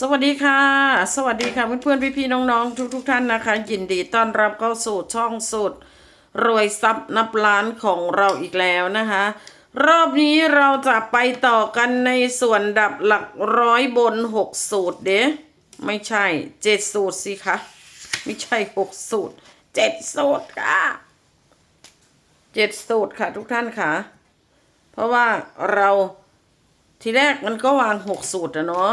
สวัสดีค่ะ สวัสดีค่ะเพื่อนๆพี่ๆน้องๆ ทุกๆทท่านนะคะ ยินดีต้อนรับเข้าสู่ช่องสุดรวยทรัพย์นับล้านของเราอีกแล้วนะคะ รอบนี้เราจะไปต่อกันในส่วนดับหลักร้อยบนหกสูตรเด้ไม่ใช่เจ็ดสูตรสิคะไม่ใช่หกสูตรเจ็ดสูตรค่ะเจ็ดสูตรค่ะ ทุกท่านค่ะ เพราะว่าเราทีแรกมันก็วางหกสูตรอะเนาะ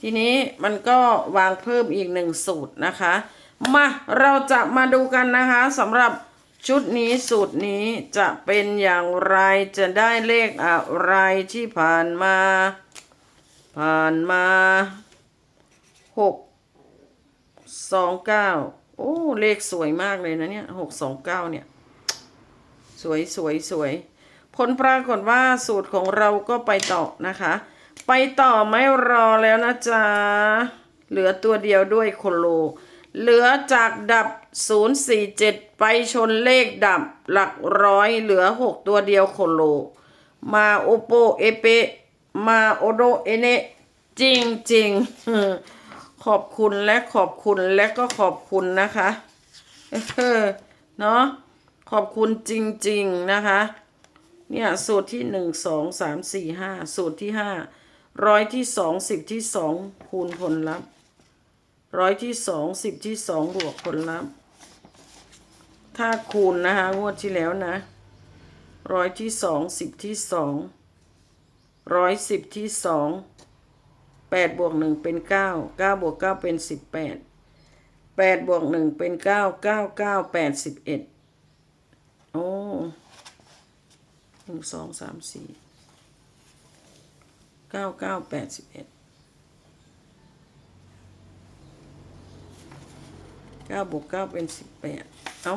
ทีนี้มันก็วางเพิ่มอีกหนึ่งสูตรนะคะ มาเราจะมาดูกันนะคะสำหรับชุดนี้สูตรนี้จะเป็นอย่างไรจะได้เลขอะไรที่ผ่านมา ผ่านมาหกสองเก้าโอ้เลขสวยมากเลยนะเนี่ยหกสองเก้าเนี่ย สวยสวยสวยผลปรากฏว่าสูตรของเราก็ไปต่อนะคะ ไปต่อไม่รอแล้วนะจ๊ะ เหลือตัวเดียวด้วยโคโล เหลือจากดับ 047 ไปชนเลขดับหลักร้อยเหลือ 6 ตัวเดียวโคโล มาโอโปเอเป มาโอโดเอเนจริงจริงขอบคุณและขอบคุณและก็ขอบคุณนะคะเออเนาะขอบคุณจริง ๆ นะคะ เนี่ย สูตรที่หนึ่งสองสามสี่ห้าสูตรที่ห้า ร้อยที่สองสิบที่สองคูณผลลัพธ์ร้อยที่สองสิบที่สองบวกผลลัพธ์ถ้าคูณนะคะงวดที่แล้วนะร้อยที่สองสิบที่สองร้อยสิบที่สองแปดบวกหนึ่งเป็นเก้าเก้าบวกเก้าเป็นสิบแปดแปดบวกหนึ่งเป็นเก้าเก้าเก้าแปดสิบเอ็ดโอ้หนึ่งสองสามสี่ เก้าเก้าแปดสิบเอ็ดเก้าบวกเก้าเป็นสิบแปดเอา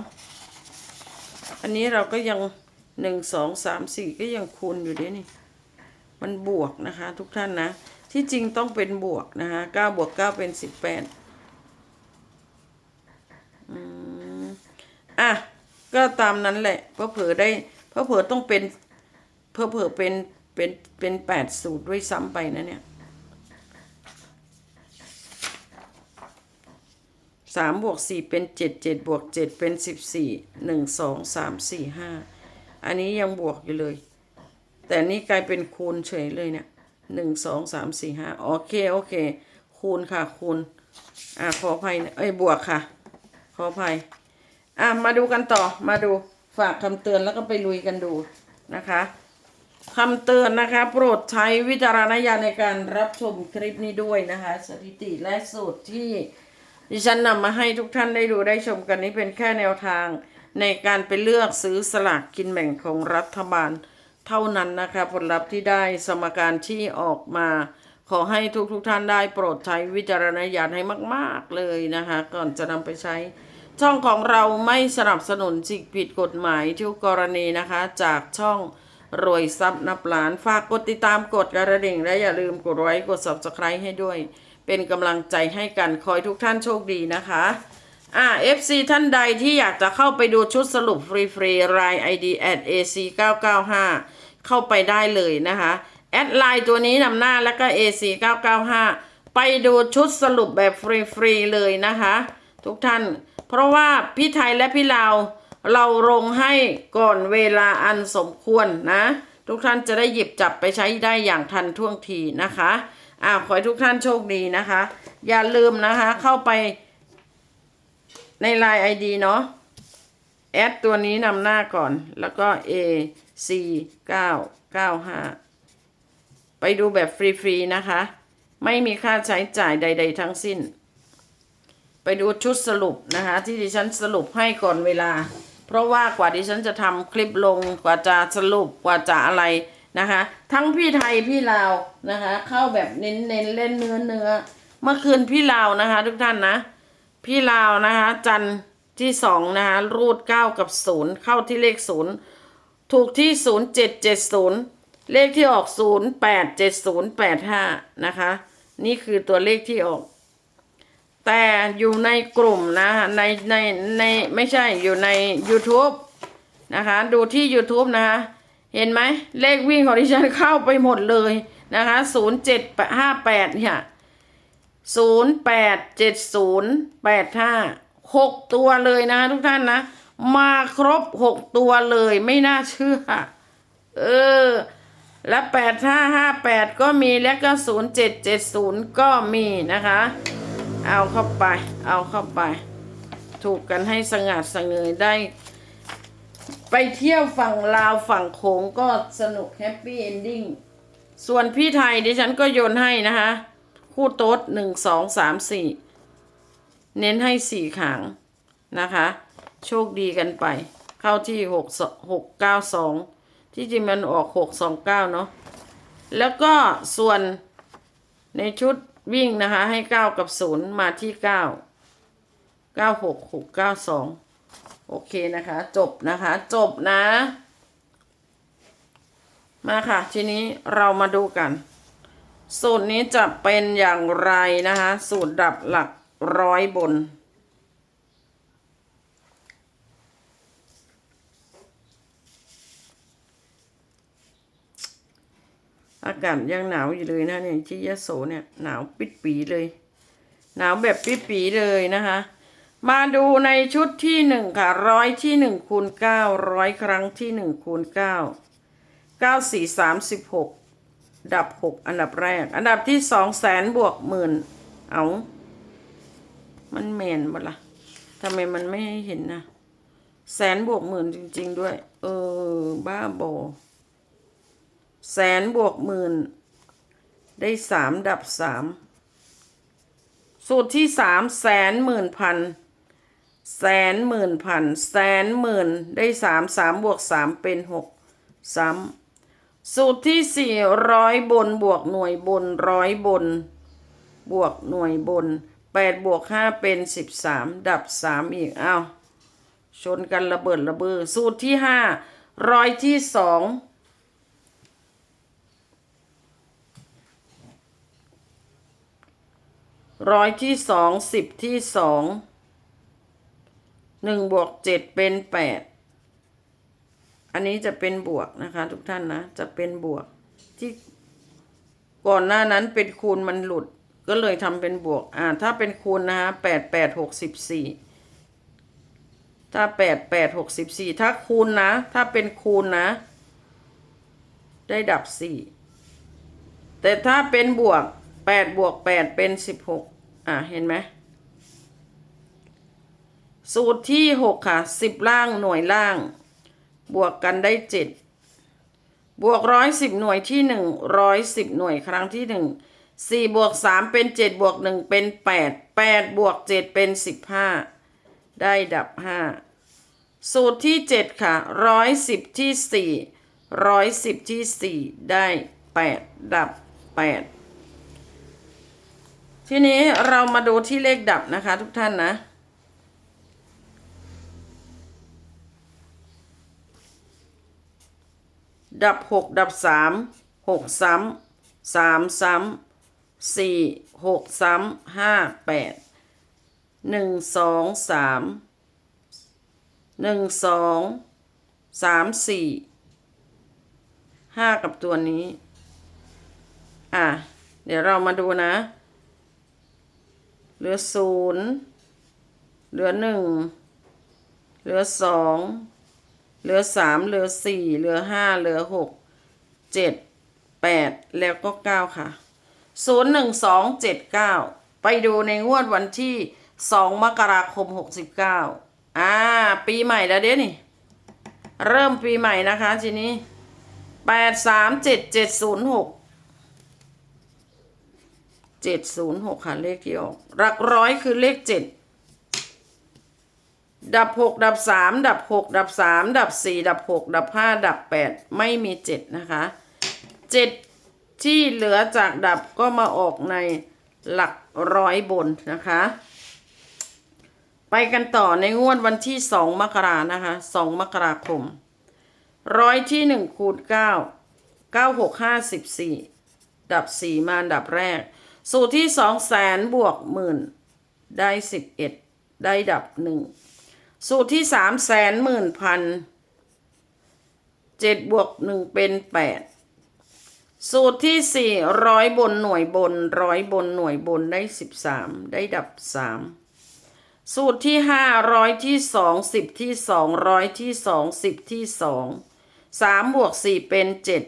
อันนี้เราก็ยังหนึ่งสองสามสี่ก็ยังคูณอยู่ดินี่ มันบวกนะคะทุกท่านนะ ที่จริงต้องเป็นบวกนะคะเก้าบวกเก้าเป็นสิบแปดอืมอะ ก็ตามนั้นแหละเพราะเผอได้เพราะเผอต้องเป็นเพอเผอเป็น เป็นเป็นแปดสูตรด้วยซ้ำไปนะเนี่ยสามบวกสี่เป็นเจ็ดเจ็ดบวกเจ็ดเป็นสิบสี่หนึ่งสองสามสี่ห้าอันนี้ยังบวกอยู่เลย แต่นี่กลายเป็นคูณเฉยเลยเนี่ยหนึ่งสองสามสี่ห้าโอเค โอเค คูณค่ะคูณอะขออภัยนะเอ้ยบวกค่ะ ขออภัยอะมาดูกันต่อมาดูฝากคำเตือนแล้วก็ไปลุยกันดูนะคะ คำเตือนนะคะ โปรดใช้วิจารณญาณในการรับชมคลิปนี้ด้วยนะคะ สถิติและสูตรที่ดิฉันนำมาให้ทุกท่านได้ดูได้ชมกันนี้เป็นแค่แนวทางในการไปเลือกซื้อสลากกินแบ่งของรัฐบาลเท่านั้นนะคะ ผลลัพธ์ที่ได้สมการที่ออกมา ขอให้ทุกทุกท่านได้โปรดใช้วิจารณญาณให้มาก ๆ เลยนะคะ ก่อนจะนำไปใช้ ช่องของเราไม่สนับสนุนสิ่งผิดกฎหมายทุกกรณีนะคะ จากช่อง รวยทรัพย์นับล้าน ฝากกดติดตามกดกระดิ่ง และอย่าลืมกดไลค์กด subscribe ให้ด้วย เป็นกำลังใจให้กันคอยทุกท่านโชคดีนะคะอ่า FC ท่านใดที่อยากจะเข้าไปดูชุดสรุปฟรีๆราย ID at AC 995เข้าไปได้เลยนะคะแอดไลน์ตัวนี้นำหน้าแล้วก็ AC 995ไปดูชุดสรุปแบบฟรีๆเลยนะคะ ทุกท่าน เพราะว่าพี่ไทยและพี่ลาว เราลงให้ก่อนเวลาอันสมควรนะ ทุกท่านจะได้หยิบจับไปใช้ได้อย่างทันท่วงทีนะคะอ่าขอให้ทุกท่านโชคดีนะคะ อย่าลืมนะคะเข้าไปใน Line ID เนาะแอดตัวนี้นำหน้าก่อนแล้วก็ A C 9 9 5 ไปดูแบบฟรีๆนะคะ ไม่มีค่าใช้จ่ายใด ๆ ทั้งสิ้น ไปดูชุดสรุปนะคะ ที่ดิฉันสรุปให้ก่อนเวลา เพราะว่ากว่าดิฉันจะทำคลิปลงกว่าจะสรุปกว่าจะอะไรนะคะ ทั้งพี่ไทยพี่ลาวนะคะ เข้าแบบเน้นเน้นเล่นเนื้อเนื้อเมื่อคืนพี่ลาวนะคะ ทุกท่านนะ พี่ลาวนะคะ จันที่สองนะคะ รูดเก้ากับศูนย์เข้าที่เลขศูนย์ถูกที่ศูนย์เจ็ดเจ็ดศูนย์เลขที่ออกศูนย์แปดเจ็ดศูนย์แปดห้านะคะ นี่คือตัวเลขที่ออก แต่อยู่ในกลุ่มนะในในในไม่ใช่อยู่ใน YouTube นะคะ ดูที่ YouTube นะคะ เห็นไหมเลขวิ่งของดิฉันเข้าไปหมดเลยนะคะศูนย์เจ็ดห้าแปดเนี่ยศูนย์แปดเจ็ดศูนย์แปดห้าหกตัวเลยนะทุกท่านนะ มาครบหกตัวเลยไม่น่าเชื่อ เออ และแปดห้าห้าแปดก็มีแล้วก็ศูนย์เจ็ดเจ็ดศูนย์ก็มีนะคะ เอาเข้าไป เอาเข้าไป ถูกกันให้สงัดสงเงยได้ ไปเที่ยวฝั่งลาวฝั่งโขงก็สนุกแฮปปี้เอนดิ้งส่วนพี่ไทยดิฉันก็โยนให้นะคะ คู่โต๊ดหนึ่งสองสามสี่เน้นให้สี่ขางนะคะ โชคดีกันไป เข้าที่หกหกเก้าสองที่จริงมันออกหกสองเก้าเนาะแล้วก็ส่วนในชุด วิ่งนะคะ ให้เก้ากับศูนย์มาที่เก้าเก้าหกหกเก้าสองโอเคนะคะ จบนะคะ จบนะ มาค่ะ ทีนี้เรามาดูกัน สูตรนี้จะเป็นอย่างไรนะคะ สูตรดับหลักร้อยบน อากาศยังหนาวอยู่เลยนะเนี่ยที่ยะโสเนี่ยหนาวปิดปีเลย หนาวแบบปิดปีเลยนะคะ มาดูในชุดที่หนึ่งค่ะร้อยที่หนึ่งคูณเก้าร้อยครั้งที่หนึ่งคูณเก้าเก้าสี่สามสิบหกดับหกอันดับแรก อันดับที่สองแสนบวกหมื่นเอามันแมนบ่ละทำไมมันไม่ให้เห็นนะแสนบวกหมื่นจริง ๆ ด้วย เออ บ้าบอ แสนบวกหมื่น ได้สามดับสามสูตรที่สามแสนหมื่นพันแสนหมื่นพันแสนหมื่นได้สามสามบวกสามเป็นหกซ้ำสูตรที่สี่ร้อยบนบวกหน่วยบนร้อยบน บวกหน่วยบนแปดบวกห้าเป็นสิบสามดับสามอีกเอ้าชนกันระเบิดระเบ้อสูตรที่ห้าร้อยที่สอง ร้อยที่สองสิบที่สองหนึ่งบวกเจ็ดเป็นแปดอันนี้จะเป็นบวกนะคะ ทุกท่านนะ จะเป็นบวกที่ก่อนหน้านั้นเป็นคูณมันหลุด ก็เลยทำเป็นบวก อ่า ถ้าเป็นคูณนะคะแปดแปดหกสิบสี่ถ้าแปดแปดหกสิบสี่ถ้าคูณนะ ถ้าเป็นคูณนะ ได้ดับสี่แต่ถ้าเป็นบวกแปดบวกแปดเป็นสิบหก อะเห็นไหมสูตรที่หกค่ะสิบล่างหน่วยล่าง บวกกันได้เจ็ดบวกร้อยสิบหน่วยที่หนึ่งร้อยสิบหน่วยครั้งที่หนึ่งสี่บวกสามเป็นเจ็ดบวกหนึ่งเป็นแปดแปดบวกเจ็ดเป็นสิบห้าได้ดับห้าสูตรที่เจ็ดค่ะร้อยสิบที่สี่ร้อยสิบที่สี่ได้แปดดับแปด ทีนี้เรามาดูที่เลขดับนะคะ ทุกท่านนะดับหกดับสามหกซ้ำสามซ้ำสี่หกซ้ำห้าแปดหนึ่งสองสามหนึ่งสองสามสี่ห้ากับตัวนี้ อะ เดี๋ยวเรามาดูนะ เหลือศูนย์เหลือหนึ่งเหลือสองเหลือสามเหลือสี่เหลือห้าเหลือหกเจ็ดแปดแล้วก็เก้าค่ะศูนย์หนึ่งสองเจ็ดเก้าไปดูในงวดวันที่สองมกราคมหกสิบเก้าอ่า ปีใหม่แล้วเด้นี่ เริ่มปีใหม่นะคะทีนี้แปดสามเจ็ดเจ็ดศูนย์หก เจ็ดศูนย์หกค่ะเลขที่ออกหลักร้อยคือเลขเจ็ดดับหกดับสามดับหกดับสามดับสี่ดับหกดับห้าดับแปดไม่มีเจ็ดนะคะเจ็ดที่เหลือจากดับก็มาออกในหลักร้อยบนนะคะ ไปกันต่อในงวดวันที่สองมกรานะคะสองมกราคมร้อยที่หนึ่งคูณเก้าเก้าหกห้าสิบสี่ดับสี่มาดับแรก สูตรที่สองแสนบวกหมื่นได้สิบเอ็ดได้ดับหนึ่งสูตรที่สามแสนหมื่นพันเจ็ดบวกหนึ่งเป็นแปดสูตรที่สี่ร้อยบนหน่วยบนร้อยบนหน่วยบนได้สิบสามได้ดับสามสูตรที่ห้าร้อยที่สองสิบที่สองร้อยที่สองสิบที่สองสามบวกสี่เป็นเจ็ด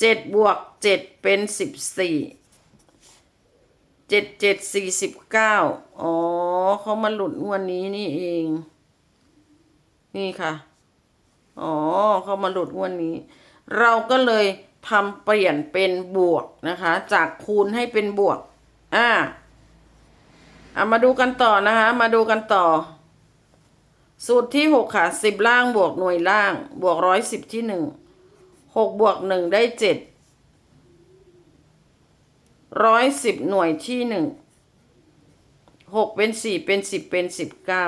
เจ็ดบวกเจ็ดเป็นสิบสี่ เจ็ดเจ็ดสี่สิบเก้าอ๋อเขามาหลุดงวันนี้นี่เอง นี่ค่ะ อ๋อเขามาหลุดงวันนี้ เราก็เลยทำเปลี่ยนเป็นบวกนะคะ จากคูณให้เป็นบวก อ่าเอามาดูกันต่อนะคะ มาดูกันต่อ สูตรที่หกค่ะสิบล่างบวกหน่วยล่าง บวกร้อยสิบที่หนึ่งหกบวกหนึ่งได้เจ็ด ร้อยสิบหน่วยที่หนึ่งหกเป็นสี่เป็นสิบเป็นสิบเก้า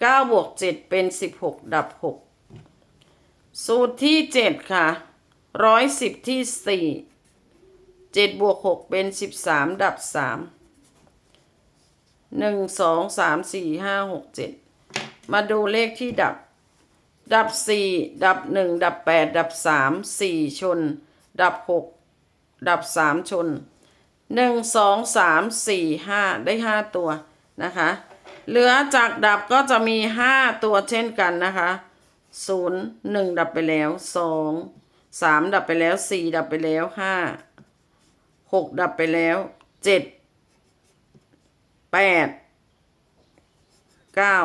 เก้าบวกเจ็ดเป็นสิบหกดับหกสูตรที่เจ็ดค่ะร้อยสิบที่สี่เจ็ดบวกหกเป็นสิบสามดับสามหนึ่งสองสามสี่ห้าหกเจ็ดมาดูเลขที่ดับ ดับสี่ดับหนึ่งดับแปดดับสามสี่ชน ดับหกดับสามชน หนึ่งสองสามสี่ห้าได้ห้าตัวนะคะเหลือจากดับก็จะมีห้าตัวเช่นกันนะคะศูนย์หนึ่งดับไปแล้วสองสามดับไปแล้วสี่ดับไปแล้วห้าหกดับไปแล้วเจ็ดแปดเก้า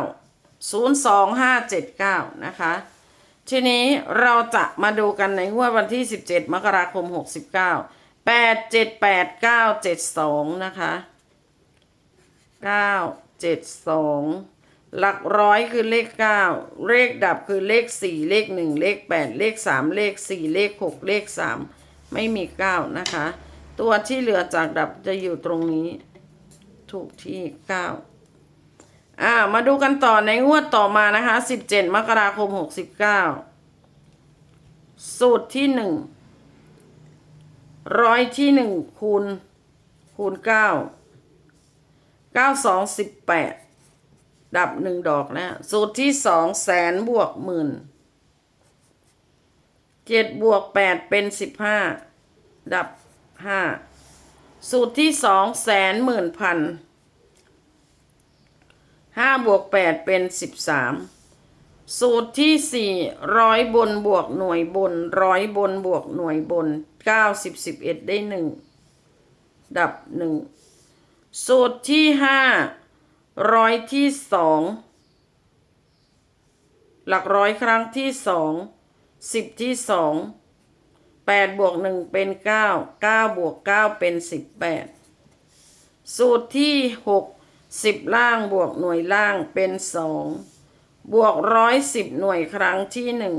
ศูนย์สองห้าเจ็ดเก้านะคะ ทีนี้เราจะมาดูกันในงวดวันที่17มกราคมหกสิบเก้า แปดเจ็ดแปดเก้าเจ็ดสองนะคะเก้าเจ็ดสองหลักร้อยคือเลขเก้าเลขดับคือเลขสี่เลขหนึ่งเลขแปดเลขสามเลขสี่เลขหกเลขสามไม่มีเก้านะคะ ตัวที่เหลือจากดับจะอยู่ตรงนี้ ถูกที่เก้าอ่ามาดูกันต่อในงวดต่อมานะคะสิบเจ็ดมกราคมหกสิบเก้าสูตรที่หนึ่ง ร้อยที่หนึ่งคูณคูณเก้าเก้าสองสิบแปดดับหนึ่งดอกแล้วสูตรที่สองแสนบวกหมื่นเจ็ดบวกแปดเป็นสิบห้าดับห้าสูตรที่สองแสนหมื่นพันห้าบวกแปดเป็นสิบสาม สูตรที่สี่ร้อยบนบวกหน่วยบนร้อยบนบวกหน่วยบนเก้าสิบสิบเอ็ดได้หนึ่งดับหนึ่งสูตรที่ห้าร้อยที่สองหลักร้อยครั้งที่สองสิบที่สองแปดบวกหนึ่งเป็นเก้าเก้าบวกเก้าเป็นสิบแปดสูตรที่หกสิบล่างบวกหน่วยล่างเป็นสอง บวกร้อยสิบหน่วยครั้งที่หนึ่ง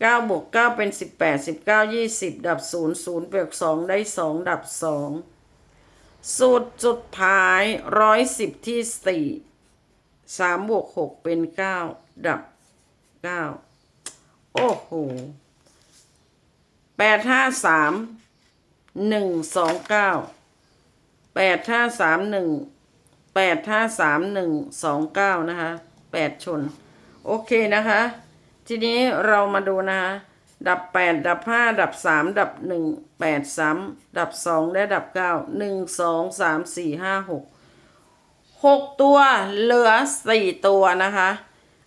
เก้าบวกเก้าเป็นสิบแปดสิบเก้ายี่สิบดับศูนย์ศูนย์บวกสองได้สองดับสองสูตรสุดท้ายร้อยสิบที่สี่สามบวกหกเป็นเก้าดับเก้าโอ้โหแปดห้าสามหนึ่งสองเก้าแปดห้าสามหนึ่งแปดห้าสามหนึ่งสองเก้านะคะแปดชน โอเคนะคะ ทีนี้เรามาดูนะคะดับแปดดับห้าดับสามดับหนึ่งแปดซ้ำดับสองและดับเก้าหนึ่งสองสามสี่ห้าหกหกตัวเหลือสี่ตัวนะคะ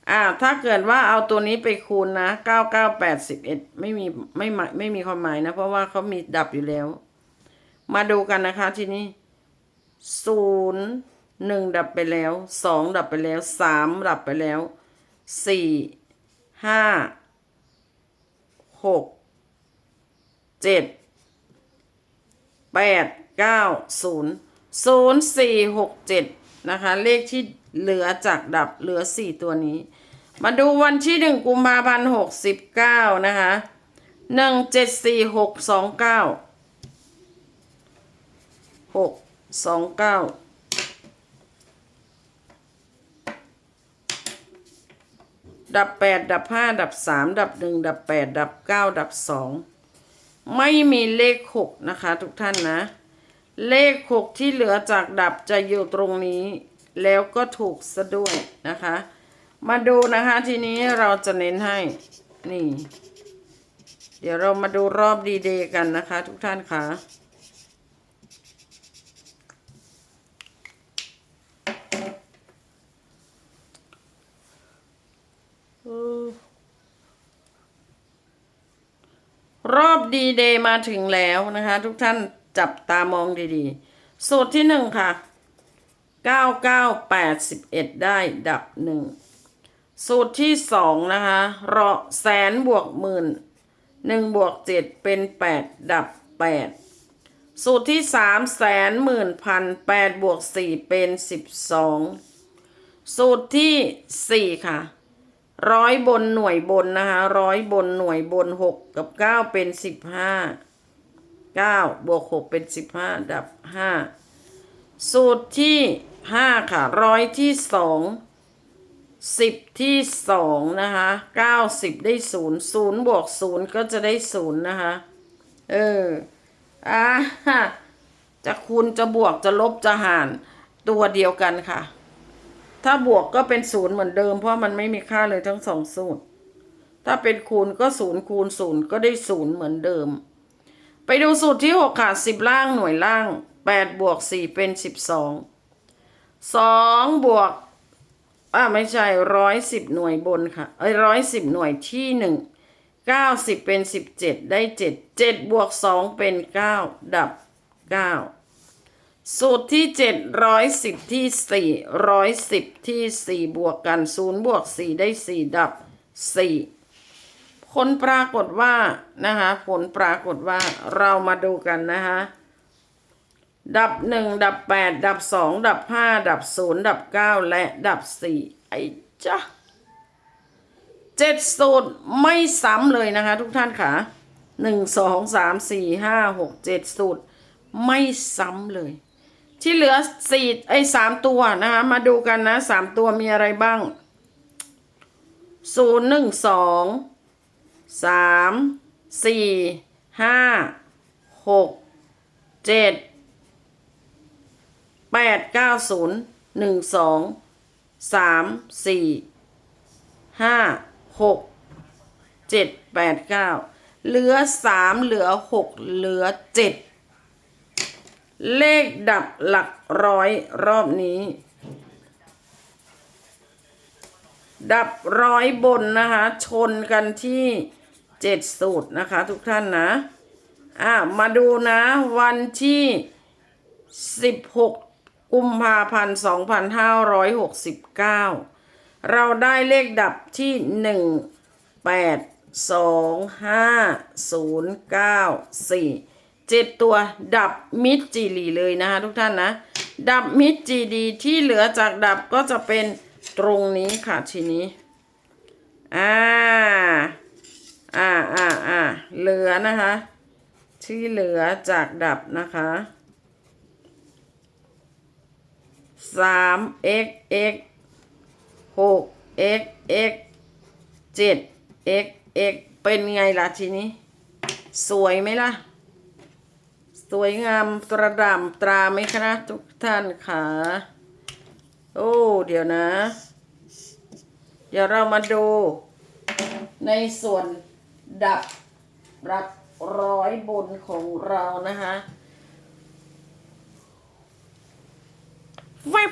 อ่าถ้าเกิดว่าเอาตัวนี้ไปคูณนะเก้าเก้าแปดสิบเอ็ดไม่มีไม่หมายไม่มีความหมายนะ เพราะว่าเขามีดับอยู่แล้ว มาดูกันนะคะทีนี้ศูนย์หนึ่งดับไปแล้วสองดับไปแล้วสามดับไปแล้ว สี่ห้าหกเจ็ดแปดเก้าศูนย์ศูนย์สี่หกเจ็ดนะคะ เลขที่เหลือจากดับเหลือสี่ตัวนี้ มาดูวันที่หนึ่งกุมภาพันธ์หกสิบเก้านะคะหนึ่งเจ็ดสี่หกสองเก้าหกสองเก้า ดับแปดดับห้าดับสามดับหนึ่งดับแปดดับเก้าดับสองไม่มีเลขหกนะคะทุกท่านนะ เลขหกที่เหลือจากดับจะอยู่ตรงนี้ แล้วก็ถูกซะด้วยนะคะ มาดูนะคะทีนี้เราจะเน้นให้นี่ เดี๋ยวเรามาดูรอบดีเดย์กันนะคะ ทุกท่านค่ะ รอบดีเดย์มาถึงแล้วนะคะ ทุกท่านจับตามองดีๆ สูตรที่หนึ่งค่ะเก้าเก้าแปดสิบเอ็ดได้ดับหนึ่ง สูตรที่สองนะคะรอแสนบวกหมื่นหนึ่งบวกเจ็ดเป็นแปดดับแปดสูตรที่สามแสนหมื่นพันแปดบวกสี่เป็นสิบสองสูตรที่สี่ค่ะ ร้อยบนหน่วยบนนะคะร้อยบนหน่วยบนหกกับเก้าเป็นสิบห้าเก้าบวกหกเป็นสิบห้าดับห้าสูตรที่ห้าค่ะร้อยที่สองสิบที่สองนะคะเก้าสิบได้ศูนย์ศูนย์บวกศูนย์ก็จะได้ศูนย์นะคะเอออ่าจะคูณจะบวกจะลบจะหารตัวเดียวกันค่ะ ถ้าบวกก็เป็นศูนย์เหมือนเดิม เพราะมันไม่มีค่าเลยทั้งสองสูตร ถ้าเป็นคูณก็ศูนย์คูณศูนย์ก็ได้ศูนย์เหมือนเดิม ไปดูสูตรที่หกค่ะสิบล่างหน่วยล่างแปดบวกสี่เป็นสิบสองสองบวกอ่าไม่ใช่ร้อยสิบหน่วยบนค่ะเอ้ยร้อยสิบหน่วยที่หนึ่งเก้าสิบเป็นสิบเจ็ดได้เจ็ดเจ็ดบวกสองเป็นเก้าดับเก้า สูตรที่เจ็ดร้อยสิบที่สี่ร้อยสิบที่สี่บวกกันศูนย์บวกสี่ได้สี่ดับสี่ผลปรากฏว่านะคะผลปรากฏว่าเรามาดูกันนะคะดับหนึ่งดับแปดดับสองดับห้าดับศูนย์ดับเก้าและดับสี่ไอ้จ้ะเจ็ดสูตรไม่ซ้ำเลยนะคะ ทุกท่านค่ะหนึ่งสองสามสี่ห้าหกเจ็ดสูตรไม่ซ้ำเลย ที่เหลือสี่ไอ้สามตัวนะคะมาดูกันนะสามตัวมีอะไรบ้างศูนย์หนึ่งสองสามสี่ห้าหกเจ็ดแปดเก้าศูนย์หนึ่งสองสามสี่ห้าหกเจ็ดแปดเก้าเหลือสามเหลือหกเหลือเจ็ด เลขดับหลักร้อยรอบนี้ ดับร้อยบนนะคะ ชนกันที่เจ็ดสูตรนะคะ ทุกท่านนะ อะ มาดูนะวันที่สิบหกกุมภาพันธ์สองพันห้าร้อยหกสิบเก้าเราได้เลขดับที่หนึ่งแปดสองห้าศูนย์เก้าสี่ เจ็ดตัวดับมิดจีรีเลยนะคะทุกท่านนะ ดับมิดจีดีที่เหลือจากดับก็จะเป็นตรงนี้ค่ะทีนี้ อ่า อ่าอ่าอ่าเหลือนะคะ ที่เหลือจากดับนะคะสาม x x หก x x เจ็ด x x เป็นไงล่ะทีนี้ สวยไหมล่ะ สวยงามตระดำตราไหมคะทุกท่านค่ะโอ้ เดี๋ยวนะ เดี๋ยวเรามาดู ในส่วนดับรักร้อยบนของเรานะคะแวบ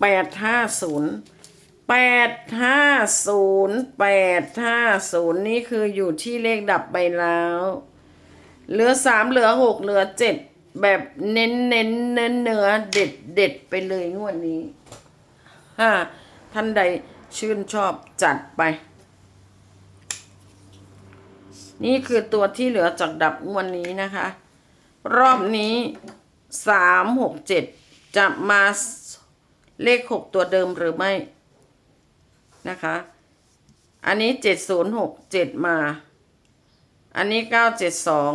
แปดห้าศูนย์แปดห้าศูนย์แปดห้าศูนย์นี่คืออยู่ที่เลขดับไปแล้ว เหลือสามเหลือหกเหลือเจ็ดแบบเน้นเน้นเนื้อเนื้อเด็ดเด็ดไปเลยงวดนี้ฮ่าท่านใดชื่นชอบจัดไป นี่คือตัวที่เหลือจากดับงวดนี้นะคะ รอบนี้สามหกเจ็ดจะมาเลขหกตัวเดิมหรือไม่นะคะ อันนี้เจ็ดศูนย์หกเจ็ดมา อันนี้เก้าเจ็ดสอง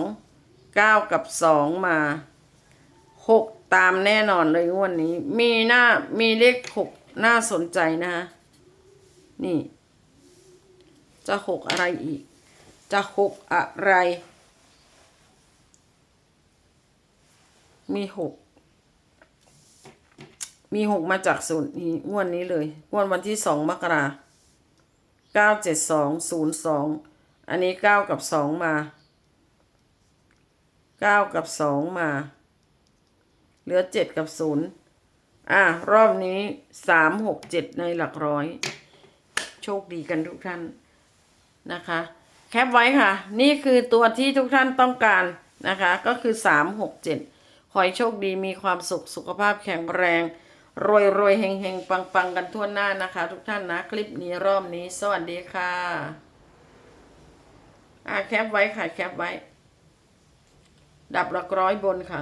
เก้ากับสองมาหกตามแน่นอนเลยงวันนี้ มีหน้ามีเลขหกน่าสนใจนะคะนี่ จะหกอะไรอีก จะหกอะไร มีหกมีหกมาจากศูนย์นี้งวดนี้เลยงวดวันที่สองมกราเก้าเจ็ดสองศูนย์สองอันนี้เก้ากับสองมา เก้ากับสองมา เหลือเจ็ดกับศูนย์อะ รอบนี้สามหกเจ็ดในหลักร้อย โชคดีกันทุกท่านนะคะ แคปไว้ค่ะ นี่คือตัวที่ทุกท่านต้องการนะคะ ก็คือสามหกเจ็ดขอให้โชคดีมีความสุขสุขภาพแข็งแรงรวยรวยเฮงเฮงปังปังกันทั่วหน้านะคะ ทุกท่านนะ คลิปนี้รอบนี้ สวัสดีค่ะ อะแคปไว้ค่ะ แคปไว้ ดับหลักร้อยบนค่ะ